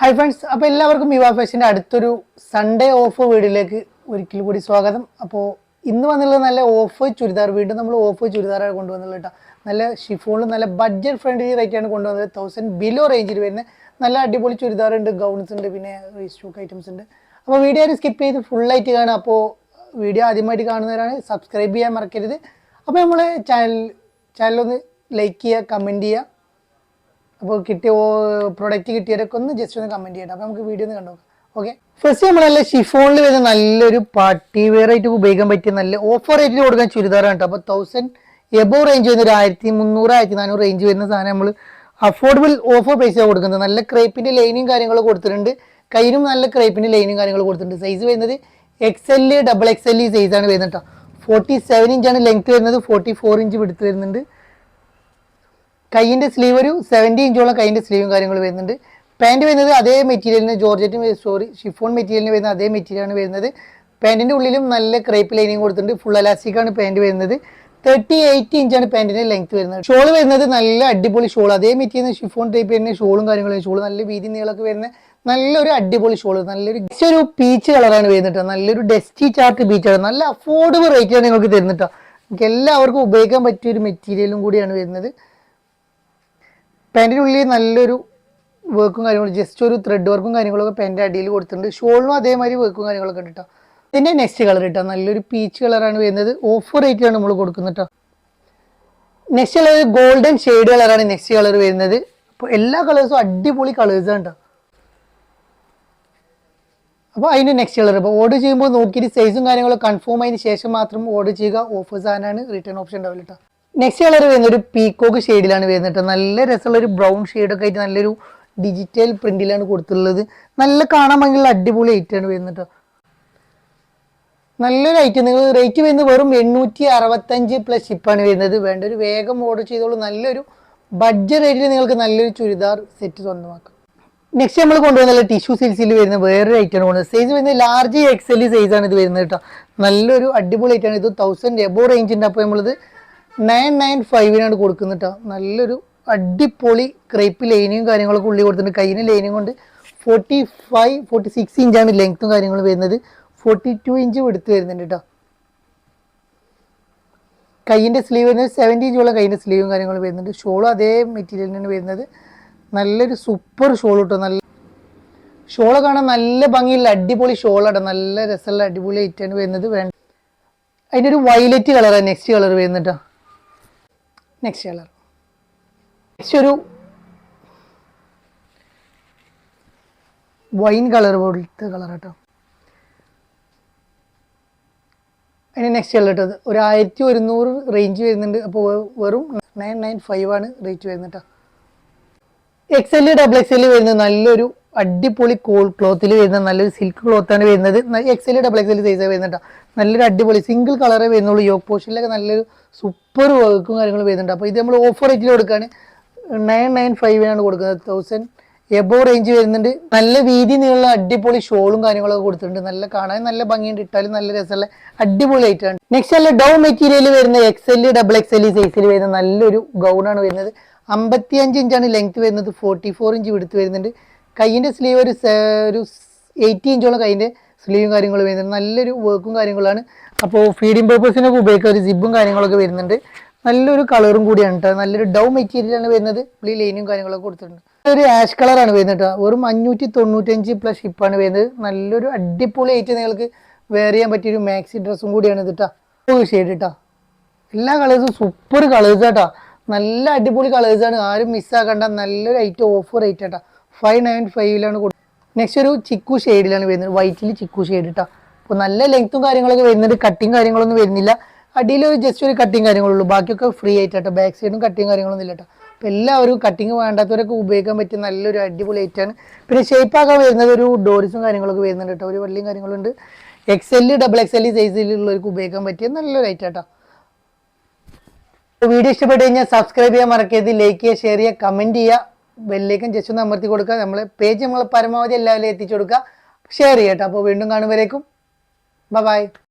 Hi friends അപ്പോൾ എല്ലാവർക്കും യുവ ഫാഷന്റെ അടുത്തൊരു സൺഡേ ഓഫ് വീഡിയോയിലേക്ക് ഒരിക്കൽ കൂടി സ്വാഗതം. അപ്പോൾ ഇന്ന് വന്നുള്ളത് നല്ല ഓഫ് ചുരിദാർ വീണ്ടും നമ്മൾ ഓഫ് ചുരിദാറാണ് കൊണ്ടുവന്നുള്ളത് കേട്ടോ. നല്ല ഷിഫോണിൽ നല്ല ബഡ്ജറ്റ് ഫ്രണ്ട്ലി റേറ്റാണ് കൊണ്ടുവന്നത്. തൗസൻഡ് ബിലോ റേഞ്ചിൽ വരുന്ന നല്ല അടിപൊളി ചുരിദാർ ഉണ്ട് ഗൗൺസ് ഉണ്ട് പിന്നെ റീസ്റ്റോക്ക് ഐറ്റംസ് ഉണ്ട്. അപ്പോൾ വീഡിയോ സ്കിപ്പ് ചെയ്ത് ഫുള്ളായിട്ട് കാണുക. അപ്പോൾ വീഡിയോ ആദ്യമായിട്ട് കാണുന്നവരാണ് സബ്സ്ക്രൈബ് ചെയ്യാൻ മറക്കരുത്. അപ്പോൾ നമ്മൾ ചാനൽ ചാനലൊന്ന് ലൈക്ക് ചെയ്യുക കമന്റ് ചെയ്യുക. അപ്പോൾ കിട്ടിയ പ്രൊഡക്റ്റ് കിട്ടിയവരൊക്കെ ഒന്ന് ജസ്റ്റ് ഒന്ന് കമന്റ് ചെയ്യട്ടെ. അപ്പോൾ നമുക്ക് വീഡിയോ ഒന്ന് കണ്ടു ഓക്കെ ഫസ്റ്റ് നമ്മൾ നമ്മളല്ല ഷിഫോണിൽ വരുന്ന നല്ലൊരു പാർട്ടി വെയർ ആയിട്ട് ഉപയോഗിക്കാൻ പറ്റിയ നല്ല ഓഫർ റേറ്റിൽ കൊടുക്കാൻ ചുരിദാറാണ് കേട്ടോ. അപ്പോൾ തൗസൻഡ് എബോ റേഞ്ച് വരുന്ന ഒരു ആയിരത്തി മുന്നൂറ് ആയിരത്തി നാനൂറ് റേഞ്ച് വരുന്ന സാധനം നമ്മൾ അഫോർഡബിൾ ഓഫർ പ്രൈസാണ് കൊടുക്കുന്നത്. നല്ല ക്രേപ്പിന്റെ ലൈനും കാര്യങ്ങളും കൊടുത്തിട്ടുണ്ട്. കയ്യിലും നല്ല ക്രേപ്പിന്റെ ലൈനും കാര്യങ്ങളും കൊടുത്തിട്ടുണ്ട്. സൈസ് വരുന്നത് X L double X L സൈസാണ് വരുന്നത് കേട്ടോ. ഫോർട്ടി സെവൻ ഇഞ്ചാണ് ലെങ്ത് വരുന്നത്. ഫോർട്ടി ഫോർ ഇഞ്ച് വിടുത്ത് വരുന്നുണ്ട്. കൈയിന്റെ സ്ലീവ് ഒരു സെവന്റി ഇഞ്ചോളം കൈയിന്റെ സ്ലീവും കാര്യങ്ങളും വരുന്നുണ്ട്. പാന്റ് വരുന്നത് അതേ മെറ്റീരിയലിന് ജോർജറ്റിന് സോറി ഷിഫോൺ മെറ്റീരിയലിന് വരുന്ന അതേ മെറ്റീരിയലാണ് വരുന്നത്. പാന്റിന്റെ ഉള്ളിലും നല്ല ക്രേപ്പ് ലൈനിങ് കൊടുത്തിട്ടുണ്ട്. ഫുൾ അലാസ്റ്റിക്കാണ് പാന്റ് വരുന്നത്. തേർട്ടി എയ്റ്റ് ഇഞ്ചാണ് പാന്റിന്റെ ലെങ്ത് വരുന്നത്. ഷോൾ വരുന്നത് നല്ല അടിപൊളി ഷോൾ അതേ മെറ്റീരിയൽ ഷിഫോൺ ടൈപ്പ് തന്നെ ഷോളും കാര്യങ്ങളും ഷോൾ നല്ല വീതി നീളമൊക്കെ വരുന്ന നല്ലൊരു അടിപൊളി ഷോൾ നല്ലൊരു ഒരു പീച്ച് കളറാണ് വരുന്നത്. നല്ലൊരു ഡസ്റ്റി ചാർട്ട് പീച്ചാണ് നല്ല അഫോർഡബിൾ റേറ്റാണ് നിങ്ങൾക്ക് തരുന്നത് നിങ്ങൾക്ക് എല്ലാവർക്കും ഉപയോഗിക്കാൻ പറ്റിയ ഒരു മെറ്റീരിയലും കൂടിയാണ് വരുന്നത്. പാന്റിന്റെ ഉള്ളിൽ നല്ലൊരു വർക്കും കാര്യങ്ങളും ജസ്റ്റ് ഒരു ത്രെഡ് വർക്കും കാര്യങ്ങളൊക്കെ പാന്റിന്റെ അടിയിൽ കൊടുത്തിട്ടുണ്ട്. ഷോളിനും അതേമാതിരി വർക്കും കാര്യങ്ങളൊക്കെ ഉണ്ട് കേട്ടോ ഇതിന്റെ നെക്സ്റ്റ് കളർ കേട്ടോ നല്ലൊരു പീച്ച് കളറാണ് വരുന്നത്. ഓഫർ റേറ്റിലാണ് നമ്മൾ കൊടുക്കുന്നത് കേട്ടോ നെക്സ്റ്റ് കളർ ഗോൾഡൻ ഷെയ്ഡ് കളറാണ് നെക്സ്റ്റ് കളർ വരുന്നത്. അപ്പോൾ എല്ലാ കളേഴ്സും അടിപൊളി കളേഴ്സാണ് കേട്ടോ അപ്പോൾ അതിന്റെ നെക്സ്റ്റ് കളർ അപ്പോൾ ഓർഡർ ചെയ്യുമ്പോൾ നോക്കിയിട്ട് സൈസും കാര്യങ്ങളും കൺഫേം ആയതിന് ശേഷം മാത്രം ഓർഡർ ചെയ്യുക. ഓഫേഴ്സ് ആനാണ് റിട്ടേൺ ഓപ്ഷൻ ഉണ്ടാവില്ല കേട്ടോ നെക്സ്റ്റ് കളർ വരുന്ന ഒരു പീക്കോക്ക് ഷെയ്ഡിലാണ് വരുന്നത് നല്ല രസമുള്ള ഒരു ബ്രൗൺ ഷെയ്ഡൊക്കെ ആയിട്ട് നല്ലൊരു ഡിജിറ്റൽ പ്രിന്റിലാണ് കൊടുത്തിട്ടുള്ളത്. നല്ല കാണാൻ ഭയങ്കര അടിപൊളി ഐറ്റാണ് വരുന്നത് നല്ലൊരു ഐറ്റം നിങ്ങൾ റേറ്റ് വരുന്നത് വെറും എണ്ണൂറ്റി അറുപത്തഞ്ച് പ്ലസ് ഷിപ്പാണ് വരുന്നത്. വേണ്ട ഒരു വേഗം ഓർഡർ ചെയ്തോളൂ. നല്ലൊരു ബഡ്ജറ്റ് റേറ്റിൽ നിങ്ങൾക്ക് നല്ലൊരു ചുരിദാർ സെറ്റ് സ്വന്തമാക്കാം. നെക്സ്റ്റ് നമ്മൾ കൊണ്ടുവന്നുള്ള ടിഷ്യൂ സിൽസിൽ വരുന്ന വേറൊരു ഐറ്റം കൊണ്ടുവന്നത് സൈസ് വരുന്നത് ലാർജ് എക്സൽ സൈസാണ് ആണ് ഇത് വരുന്നത് കേട്ടോ നല്ലൊരു അടിപൊളി ഐറ്റാണ് ഇത് തൗസൻഡ് എബോ റേഞ്ചിന്റെ അപ്പോൾ നമ്മളിത് നയൻ നയൻ ഫൈവിനാണ് കൊടുക്കുന്നത് കേട്ടോ നല്ലൊരു അടിപൊളി ക്രേപ്പ് ലൈനിങ്ങും കാര്യങ്ങളൊക്കെ ഉള്ളി കൊടുത്തിട്ടുണ്ട്. കയ്യിന് ലൈനിങ് കൊണ്ട് ഫോർട്ടി ഫൈവ് ഫോർട്ടി സിക്സ് ഇഞ്ചാണ് ലെങ്ത്തും കാര്യങ്ങളും വരുന്നത്. ഫോർട്ടി ടു ഇഞ്ച് എടുത്ത് വരുന്നുണ്ട് കേട്ടോ കയ്യിന്റെ സ്ലീവ് വരുന്നത് സെവന്റി ഇഞ്ചുള്ള കയ്യിന്റെ സ്ലീവും കാര്യങ്ങളും വരുന്നുണ്ട്. ഷോളും അതേ മെറ്റീരിയലിനാണ് വരുന്നത്. നല്ലൊരു സൂപ്പർ ഷോൾ കിട്ടും നല്ല ഷോൾ കാണാൻ നല്ല ഭംഗിയുള്ള അടിപൊളി ഷോളാണ്. നല്ല രസമുള്ള അടിപൊളി ഐറ്റാണ് വരുന്നത്. വേണ്ട. അതിന്റെ ഒരു വയലറ്റ് കളറാണ് നെക്സ്റ്റ് കളർ വരുന്നത് നെക്സ്റ്റ് കളർ. നെക്സ്റ്റ് ഒരു വൈൻ കളർ പോലത്തെ കളർ കേട്ടോ. അതിന് നെക്സ്റ്റ് കളർ കേട്ടോ ഒരു ആയിരത്തി ഒരുന്നൂറ് റേഞ്ച് വരുന്നുണ്ട്. അപ്പോൾ വെറും നയൻ നയൻ ഫൈവ് ആണ് റേറ്റ് വരുന്നത് കേട്ടോ. X L double X L വരുന്നത് നല്ലൊരു അടിപൊളി കോൾ ക്ലോത്തിൽ വരുന്ന നല്ലൊരു സിൽക്ക് ക്ലോത്താണ് വരുന്നത്. X L double X L size വരുന്നുണ്ട് നല്ലൊരു അടിപൊളി സിംഗിൾ കളറേ വരുന്നുള്ളൂ. യോഗ പോഷനിലൊക്കെ നല്ലൊരു സൂപ്പർ വർക്കും കാര്യങ്ങളും വരുന്നുണ്ട്. അപ്പോൾ ഇത് നമ്മൾ ഓഫർ റേറ്റിൽ കൊടുക്കുകയാണ് നയൻ നയൻ ഫൈവിനാണ് കൊടുക്കുന്നത്. തൗസൻഡ് എബോ റേഞ്ച് വരുന്നുണ്ട്. നല്ല വീതി നീളമുള്ള അടിപൊളി ഷോളും കാര്യങ്ങളൊക്കെ കൊടുത്തിട്ടുണ്ട്. നല്ല കാണാൻ നല്ല ഭംഗിയുണ്ട്. ഇട്ടാലും നല്ല രസമുള്ള അടിപൊളി ആയിട്ടാണ് നെക്സ്റ്റ് അല്ല ഡൗ മെറ്റീരിയൽ വരുന്ന X L double X L സൈസിൽ വരുന്ന നല്ലൊരു ഗൗണാണ് വരുന്നത്. അമ്പത്തിയഞ്ച് ഇഞ്ചാണ് ലെങ്ത് വരുന്നത്. ഫോർട്ടി ഫോർ ഇഞ്ച് വിടുത്ത് വരുന്നുണ്ട്. കൈയിന്റെ സ്ലീവ് ഒരു ഒരു എയ്റ്റി ഇഞ്ചോളം കൈയിന്റെ സ്ലീവും കാര്യങ്ങളും വരുന്നുണ്ട്. നല്ലൊരു വർക്കും കാര്യങ്ങളാണ് അപ്പോൾ ഫീഡിങ് പേർപ്പസിനൊക്കെ ഉപയോഗിക്കുക ഒരു സിബും കാര്യങ്ങളൊക്കെ വരുന്നുണ്ട്. നല്ലൊരു കളറും കൂടിയാണ് കേട്ടോ നല്ലൊരു ഡൗ മെറ്റീരിയലാണ് വരുന്നത്. പുള്ളി ലൈനും കാര്യങ്ങളൊക്കെ കൊടുത്തിട്ടുണ്ട്. ഒരു ആഷ് കളറാണ് വരുന്നത് കേട്ടോ വെറും അഞ്ഞൂറ്റി തൊണ്ണൂറ്റഞ്ച് പ്ലസ് ഷിപ്പാണ് വരുന്നത്. നല്ലൊരു അടിപൊളി ആയിട്ട് നിങ്ങൾക്ക് വെയർ ചെയ്യാൻ പറ്റിയൊരു മാക്സി ഡ്രസ്സും കൂടിയാണ് ഇത് കേട്ടോ ഷെയ്ഡ് കേട്ടോ എല്ലാ കളേഴ്സും സൂപ്പർ കളേഴ്സ് കേട്ടോ നല്ല അടിപൊളി കളേഴ്സാണ് ആരും മിസ്സാക്കണ്ട നല്ലൊരു ഐറ്റം ഓഫർ റേറ്റ് കേട്ടോ ഫൈവ് നയൻ ഫൈവിലാണ് നെക്സ്റ്റ് ഒരു ചിക്കു ഷെയ്ഡിലാണ് വരുന്നത്. വൈറ്റിൽ ചിക്കു ഷെയ്ഡ് കേട്ടോ അപ്പോൾ നല്ല ലെങ്ത്തും കാര്യങ്ങളൊക്കെ വരുന്നുണ്ട്. കട്ടിങ് കാര്യങ്ങളൊന്നും വരുന്നില്ല. അടിയിൽ ഒരു ജസ്റ്റ് ഒരു കട്ടിങ് കാര്യങ്ങളുള്ളൂ ബാക്കിയൊക്കെ ഫ്രീ ആയിട്ട് ബാക്ക് സൈഡും കട്ടിങ് കാര്യങ്ങളൊന്നും ഇല്ല കേട്ടോ അപ്പോൾ എല്ലാവരും കട്ടിങ് വേണ്ടാത്തവരൊക്കെ ഉപയോഗിക്കാൻ പറ്റിയ നല്ലൊരു അടിപൊളി ഐറ്റാണ് പിന്നെ ഷേപ്പ് ആക്കാൻ വരുന്നത് ഒരു ഡോറിസും കാര്യങ്ങളൊക്കെ വരുന്നുണ്ട് കേട്ടോ ഒരു വള്ളിയും കാര്യങ്ങളുണ്ട് X L double X L സൈസിലുള്ളവർക്ക് ഉപയോഗിക്കാൻ പറ്റിയ നല്ലൊരു ഐറ്റം കേട്ടോ വീഡിയോ ഇഷ്ടപ്പെട്ട് കഴിഞ്ഞാൽ സബ്സ്ക്രൈബ് ചെയ്യാൻ മറക്കരുത്. ലൈക്ക് ചെയ്യുക ഷെയർ ചെയ്യുക കമന്റ് ചെയ്യുക. ബെല്ലേക്കും ജസ്റ്റ് ഒന്ന് അമർത്തി കൊടുക്കുക. നമ്മളെ പേജ് നമ്മൾ പരമാവധി എല്ലാവരും എത്തിച്ചു കൊടുക്കുക. ഷെയർ ചെയ്യട്ടോ അപ്പോൾ വീണ്ടും കാണുമ്പോഴേക്കും ബൈ